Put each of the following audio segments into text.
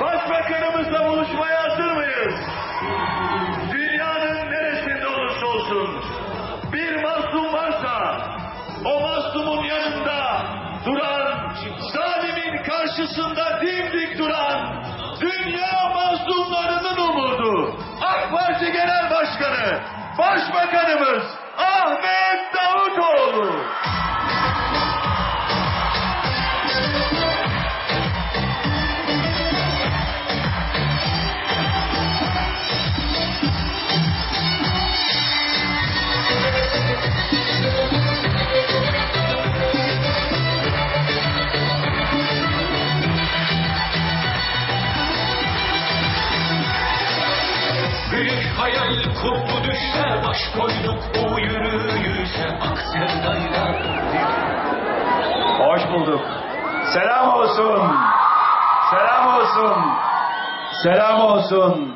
Başbakanımızla buluşmaya hazır mıyız? Dünyanın neresinde olursa olsun bir mazlum varsa o mazlumun yanında duran, zalimin karşısında dimdik duran dünya mazlumlarının umudu AK Parti Genel Başkanı Başbakanımız Ahmet Davutoğlu. Olsun. Selam olsun.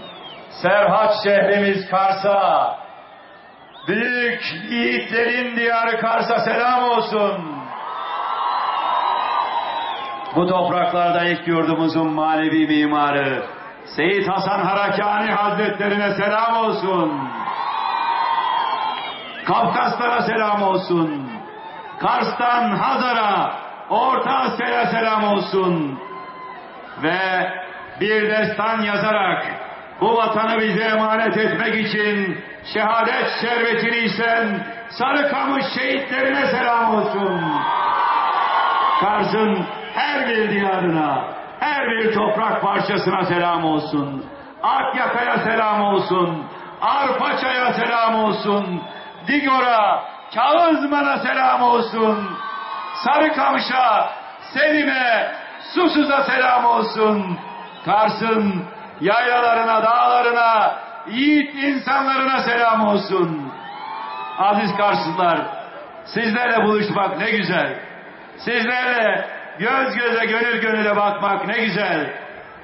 Serhat şehrimiz Kars'a. Büyük yiğitlerin diyarı Kars'a selam olsun. Bu topraklarda ilk yurdumuzun manevi mimarı Seyit Hasan Harakani Hazretlerine selam olsun. Kafkaslara selam olsun. Kars'tan Hazar'a, Orta Asya'ya selam olsun. Ve bir destan yazarak bu vatanı bize emanet etmek için şehadet şerbetini içen Sarıkamış şehitlerine selam olsun. Kars'ın her bir diyarına, her bir toprak parçasına selam olsun. Akyaka'ya selam olsun. Arpaça'ya selam olsun. Digor'a, Kağızman'a selam olsun. Sarıkamış'a, Selim'e, Susuz'a selam olsun. Kars'ın yaylalarına, dağlarına, yiğit insanlarına selam olsun. Aziz Karslılar, sizlerle buluşmak ne güzel. Sizlerle göz göze, gönül gönüle bakmak ne güzel.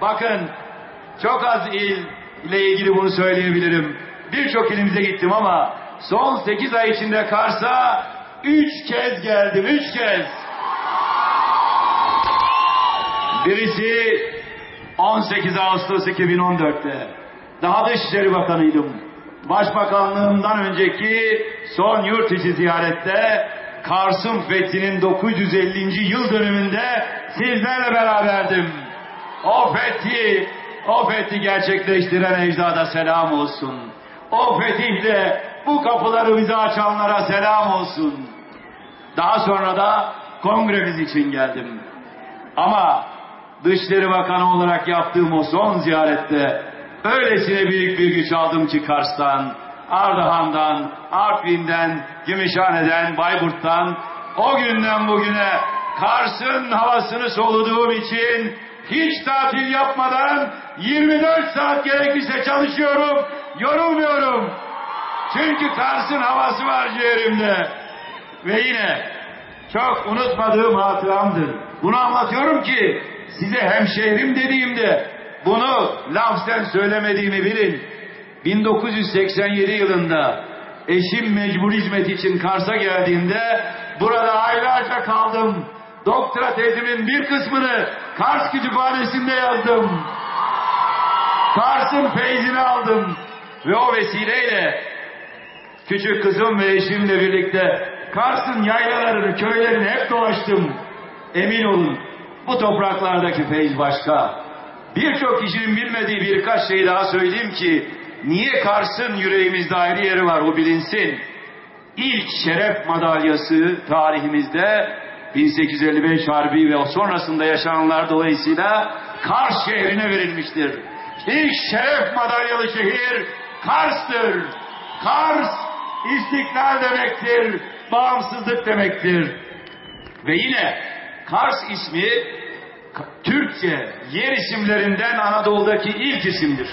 Bakın, çok az il ile ilgili bunu söyleyebilirim. Birçok ilimize gittim ama son 8 ay içinde Kars'a 3 kez geldim, 3 kez. Birisi 18 Ağustos 2014'te. Daha Dışişleri Bakanıydım. Başbakanlığımdan önceki son yurt içi ziyarette Kars'ın fethinin 950. yıl dönümünde sizlerle beraberdim. O fethi, o fethi gerçekleştiren ecdada selam olsun. O fetihle bu kapıları bize açanlara selam olsun. Daha sonra da kongremiz için geldim. Ama Dışişleri Bakanı olarak yaptığım o son ziyarette öylesine büyük bir güç aldım ki Kars'tan, Ardahan'dan, Artvin'den, Gümüşhane'den, Bayburt'tan o günden bugüne Kars'ın havasını soluduğum için hiç tatil yapmadan 24 saat gerekirse çalışıyorum, yorulmuyorum. Çünkü Kars'ın havası var ciğerimde. Ve yine çok unutmadığım hatıramdır. Bunu anlatıyorum ki size hemşehrim dediğimde bunu lafzen söylemediğimi bilin. 1987 yılında eşim mecbur hizmet için Kars'a geldiğinde burada aylarca kaldım. Doktora tezimin bir kısmını Kars kütüphanesinde yazdım. Kars'ın feyzini aldım. Ve o vesileyle küçük kızım ve eşimle birlikte Kars'ın yaylalarını, köylerini hep dolaştım. Emin olun bu topraklardaki feyz başka. Birçok kişinin bilmediği birkaç şey daha söyleyeyim ki niye Kars'ın yüreğimizde ayrı yeri var o bilinsin. İlk şeref madalyası tarihimizde 1855 Harbi ve sonrasında yaşananlar dolayısıyla Kars şehrine verilmiştir. İlk şeref madalyalı şehir Kars'tır. Kars istiklal demektir, bağımsızlık demektir. Ve yine Kars ismi Türkçe yer isimlerinden Anadolu'daki ilk isimdir.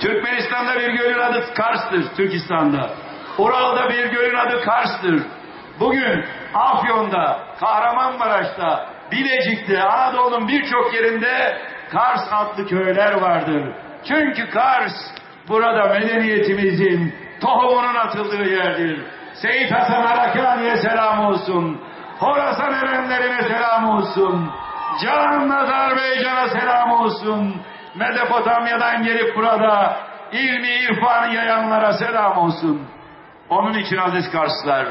Türkmenistan'da bir gölün adı Kars'tır, Türkistan'da. Ural'da bir gölün adı Kars'tır. Bugün Afyon'da, Kahramanmaraş'ta, Bilecik'te, Anadolu'nun birçok yerinde Kars adlı köyler vardır. Çünkü Kars burada medeniyetimizin tohumunun atıldığı yerdir. Seyit Hasan Harakani'ye selam olsun. Horasan erenlerine selam olsun. Can Azerbaycan'a selam olsun. Mezopotamya'dan gelip burada ilmi irfanı yayanlara selam olsun. Onun için aziz Karslılar,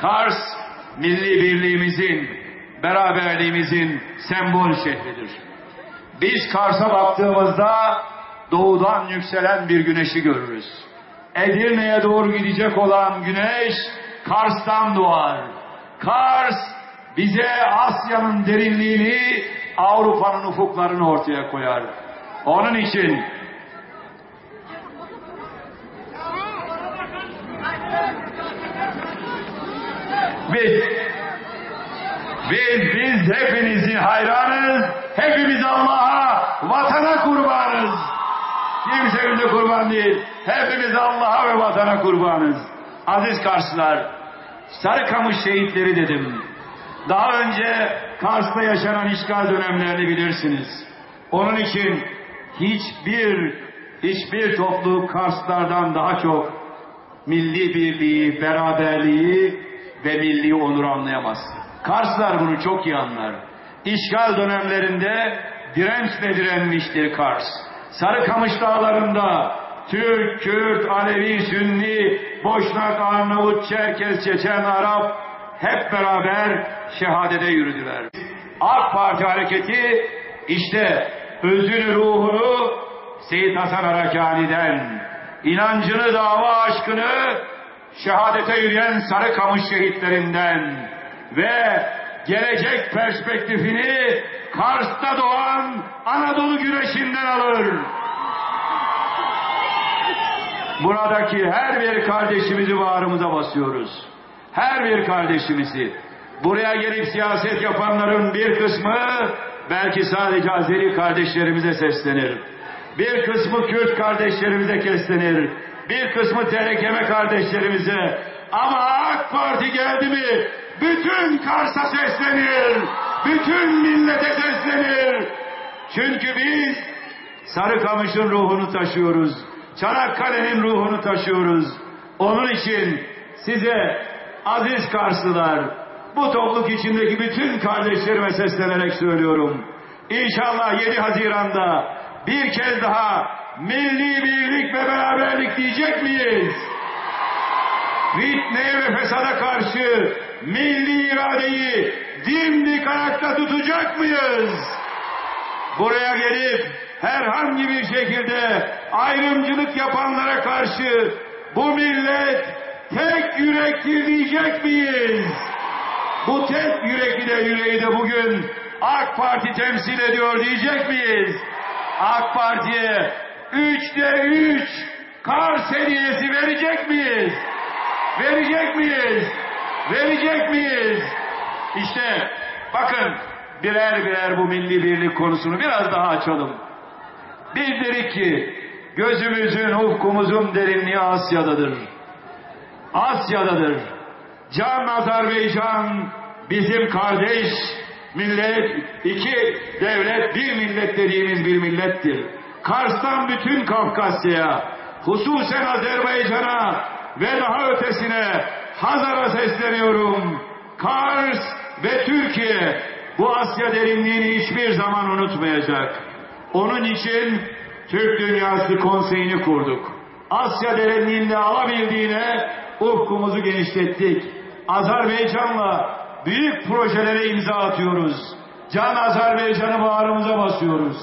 Kars milli birliğimizin, beraberliğimizin sembol şehridir. Biz Kars'a baktığımızda doğudan yükselen bir güneşi görürüz. Edirne'ye doğru gidecek olan güneş Kars'tan doğar. Kars bize Asya'nın derinliğini, Avrupa'nın ufuklarını ortaya koyar. Onun için biz biz, biz hepinizin hayranız. Hepimiz Allah'a, vatana kurbanız. Kimse bize kurban değil. Hepimiz Allah'a ve vatana kurbanız. Aziz Karslılar, Sarıkamış şehitleri dedim. Daha önce Kars'ta yaşanan işgal dönemlerini bilirsiniz. Onun için hiçbir hiçbir topluluk Karslardan daha çok milli birliği, beraberliği ve milli onuru anlayamaz. Karslar bunu çok iyi anlar. İşgal dönemlerinde dirençle direnmiştir Kars. Sarıkamış dağlarında Türk, Kürt, Alevi, Sünni, Boşnak, Arnavut, Çerkez, Çeçen, Arap hep beraber şehadete yürüdüler. AK Parti hareketi işte özünü ruhunu Seyit Hasan Arakani'den, inancını, dava aşkını şehadete yürüyen Sarıkamış şehitlerinden ve gelecek perspektifini Kars'ta doğan Anadolu güneşinden alır. Buradaki her bir kardeşimizi bağrımıza basıyoruz. Her bir kardeşimizi. Buraya gelip siyaset yapanların bir kısmı belki sadece Azeri kardeşlerimize seslenir. Bir kısmı Kürt kardeşlerimize seslenir. Bir kısmı TRKM kardeşlerimize. Ama AK Parti geldi mi bütün Kars'a seslenir. Bütün millete seslenir. Çünkü biz Sarıkamış'ın ruhunu taşıyoruz. Çanakkale'nin ruhunu taşıyoruz. Onun için size aziz Karslılar, bu topluluk içindeki bütün kardeşlerime seslenerek söylüyorum. İnşallah 7 Haziran'da bir kez daha milli birlik ve beraberlik diyecek miyiz? Fitneye ve fesada karşı milli iradeyi dimdik ayakta tutacak mıyız? Buraya gelip herhangi bir şekilde ayrımcılık yapanlara karşı bu millet tek yürekli diyecek miyiz? Bu tek yürekli de yüreği de bugün AK Parti temsil ediyor diyecek miyiz? AK Parti'ye üçte üç Kars hediyesi verecek miyiz? Verecek miyiz? Verecek miyiz? İşte bakın birer birer bu milli birlik konusunu biraz daha açalım. Biz dedik ki gözümüzün, ufkumuzun derinliği Asya'dadır. Asya'dadır. Can Azerbaycan bizim kardeş millet, iki devlet, bir millet dediğimiz bir millettir. Kars'tan bütün Kafkasya'ya, hususen Azerbaycan'a ve daha ötesine Hazar'a sesleniyorum. Kars ve Türkiye bu Asya derinliğini hiçbir zaman unutmayacak. Onun için Türk Dünyası Konseyi'ni kurduk. Asya derinliğinde alabildiğine ufkumuzu genişlettik. Azerbaycan'la büyük projelere imza atıyoruz. Can Azerbaycan'ı bağrımıza basıyoruz.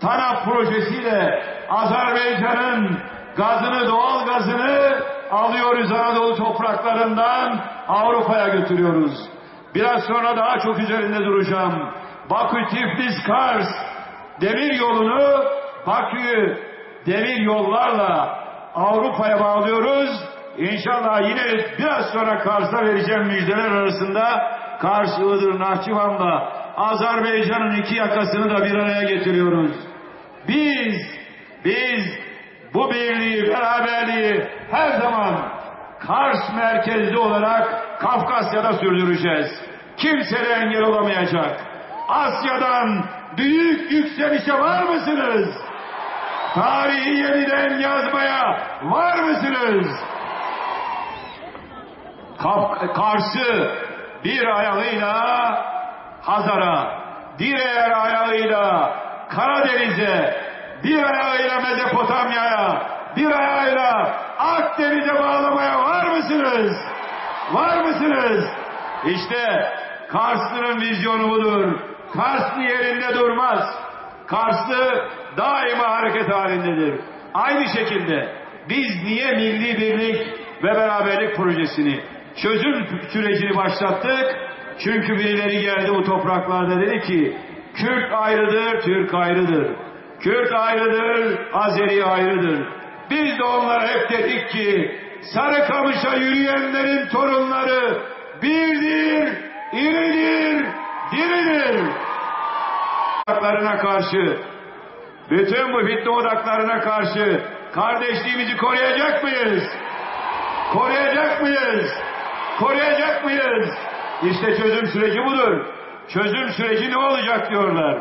TANAP projesiyle Azerbaycan'ın gazını, doğal gazını alıyoruz Anadolu topraklarından Avrupa'ya götürüyoruz. Biraz sonra daha çok üzerinde duracağım. Bakü Tiflis Kars demir yolunu Bakü'yü demir yollarla Avrupa'ya bağlıyoruz. İnşallah yine biraz sonra Kars'a vereceğim müjdeler arasında Kars, Iğdır, Nahçıvan'la Azerbaycan'ın iki yakasını da bir araya getiriyoruz. Biz, biz bu birliği, beraberliği her zaman Kars merkezli olarak Kafkasya'da sürdüreceğiz. Kimse de engel olamayacak. Asya'dan büyük yükselişe var mısınız? Tarihi yeniden yazmaya var mısınız? Kaf Kars'ı bir ayağıyla Hazar'a, diğer ayağıyla Karadeniz'e, bir ayağıyla Mezopotamya'ya, bir ayağıyla Akdeniz'e bağlamaya var mısınız? Var mısınız? İşte Karslı'nın vizyonu budur. Karslı yerinde durmaz. Karslı daima hareket halindedir. Aynı şekilde biz niye milli birlik ve beraberlik projesini, çözüm sürecini başlattık? Çünkü birileri geldi bu topraklarda dedi ki, Kürt ayrıdır, Türk ayrıdır. Kürt ayrıdır, Azeri ayrıdır. Biz de onlara hep dedik ki, Sarıkamış'a yürüyenlerin torunları birdir, iridir, diridir. Odaklarına karşı, bütün bu fitne odaklarına karşı kardeşliğimizi koruyacak mıyız? Koruyacak mıyız? Koruyacak mıyız? İşte çözüm süreci budur. Çözüm süreci ne olacak diyorlar.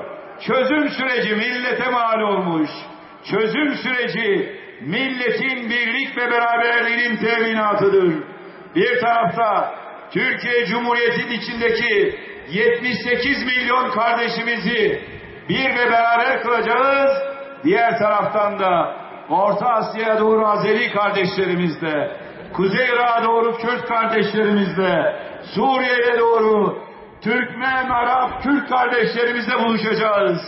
Çözüm süreci millete mal olmuş. Çözüm süreci milletin birlik ve beraberliğinin teminatıdır. Bir tarafta Türkiye Cumhuriyeti'nin içindeki 78 milyon kardeşimizi bir ve beraber kılacağız. Diğer taraftan da Orta Asya'ya doğru Azeri kardeşlerimizle, Kuzey Irak'a doğru Kürt kardeşlerimizle, Suriye'ye doğru Türkmen, Arap, Kürt kardeşlerimizle buluşacağız.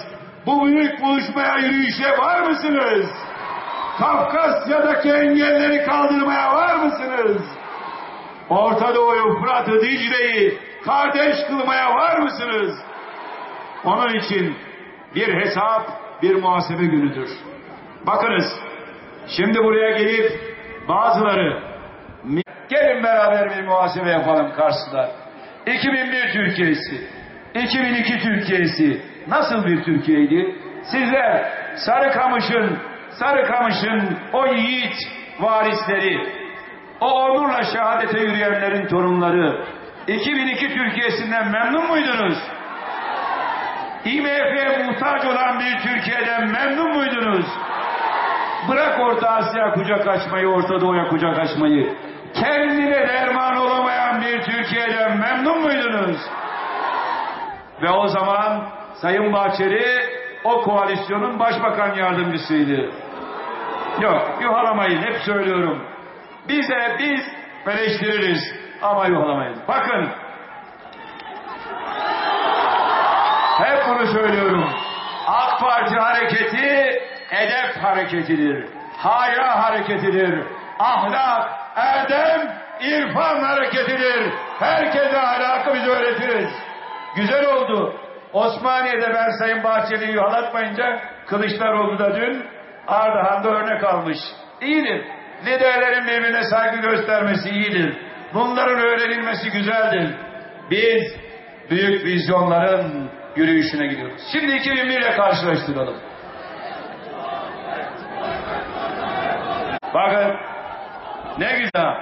Bu büyük buluşmaya, yürüyüşe var mısınız? Kafkasya'daki engelleri kaldırmaya var mısınız? Orta Doğu'yu, Fırat'ı, Dicle'yi kardeş kılmaya var mısınız? Onun için bir hesap, bir muhasebe günüdür. Bakınız, şimdi buraya gelip bazıları gelin beraber bir muhasebe yapalım karşıda. 2001 Türkiye'si, 2002 Türkiye'si nasıl bir Türkiye'ydi? Sizler Sarıkamış'ın, Sarıkamış'ın o yiğit varisleri, o onurla şehadete yürüyenlerin torunları 2002 Türkiye'sinden memnun muydunuz? IMF'ye muhtaç olan bir Türkiye'den memnun muydunuz? Bırak Orta Asya kucak açmayı, Orta Doğu'ya kucak açmayı. Kendine derman olamayan bir Türkiye'den memnun muydunuz? Ve o zaman Sayın Bahçeli o koalisyonun başbakan yardımcısıydı. Yok, yuhalamayın, hep söylüyorum. Bize biz eleştiririz ama yuhalamayın. Bakın, hep bunu söylüyorum. AK Parti hareketi edep hareketidir. Haya hareketidir. Ahlak, erdem, irfan hareketidir. Herkese ahlakı biz öğretiriz. Güzel oldu. Osmaniye'de ben Sayın Bahçeli'yi yuhalatmayınca Kılıçdaroğlu da dün Ardahan'da örnek almış. İyidir. Liderlerin birbirine saygı göstermesi iyidir. Bunların öğrenilmesi güzeldir. Biz büyük vizyonların yürüyüşüne gidiyoruz. Şimdi 2001 ile karşılaştıralım. Bakın ne güzel.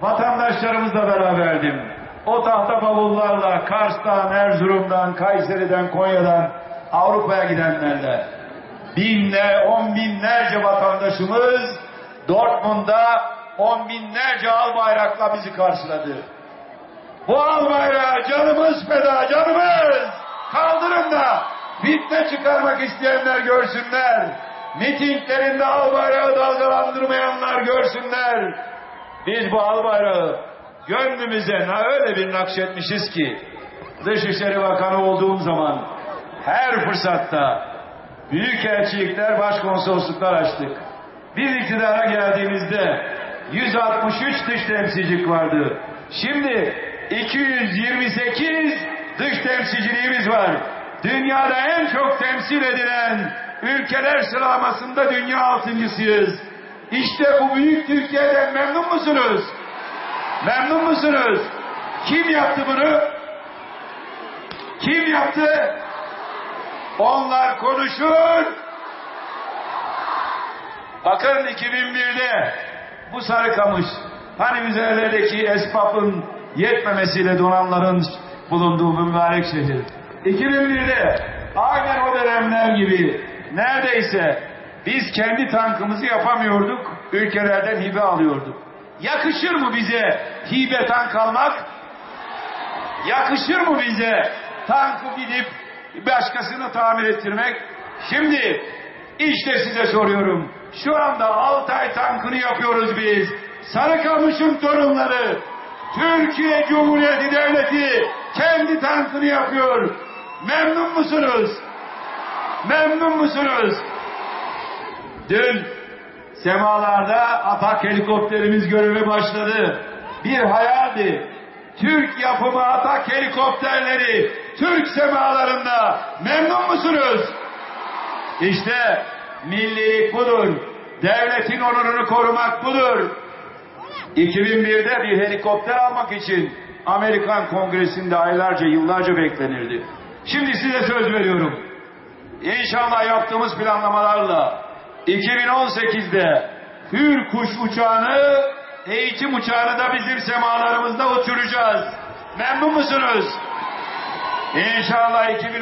Vatandaşlarımızla beraberdim. O tahta bavullarla Kars'tan, Erzurum'dan, Kayseri'den, Konya'dan Avrupa'ya gidenlerle binler, on binlerce vatandaşımız Dortmund'da on binlerce al bayrakla bizi karşıladı. Bu al bayrağı canımız feda, canımız! Kaldırın da fitne çıkarmak isteyenler görsünler. Mitinglerinde al bayrağı dalgalandırmayanlar görsünler. Biz bu al bayrağı gönlümüze öyle bir nakşetmişiz ki Dışişleri Bakanı olduğum zaman her fırsatta büyük elçilikler, başkonsolosluklar açtık. Biz iktidara geldiğimizde 163 dış temsilcilik vardı. Şimdi 228 dış temsilciliğimiz var. Dünyada en çok temsil edilen ülkeler sıralamasında dünya altıncısıyız. İşte bu büyük Türkiye'den memnun musunuz? Memnun musunuz? Kim yaptı bunu? Kim yaptı? Onlar konuşur. Bakın 2001'de bu Sarıkamış hani üzerlerdeki esbabın yetmemesiyle donanların bulunduğu mübarek şehir. 2001'de aynen o dönemler gibi neredeyse biz kendi tankımızı yapamıyorduk, ülkelerden hibe alıyorduk. Yakışır mı bize hibe tank almak? Yakışır mı bize tankı gidip başkasını tamir ettirmek? Şimdi işte size soruyorum. Şu anda Altay tankını yapıyoruz biz. Sarıkamış'ın torunları. Türkiye Cumhuriyeti Devleti kendi tankını yapıyor. Memnun musunuz? Memnun musunuz? Dün semalarda atak helikopterimiz göreve başladı. Bir hayaldi. Türk yapımı atak helikopterleri Türk semalarında memnun musunuz? İşte millilik budur. Devletin onurunu korumak budur. 2001'de bir helikopter almak için Amerikan Kongresi'nde aylarca yıllarca beklenirdi. Şimdi size söz veriyorum. İnşallah yaptığımız planlamalarla 2018'de Hür kuş uçağını, eğitim uçağını da bizim semalarımızda uçuracağız. Memnun musunuz? İnşallah 2018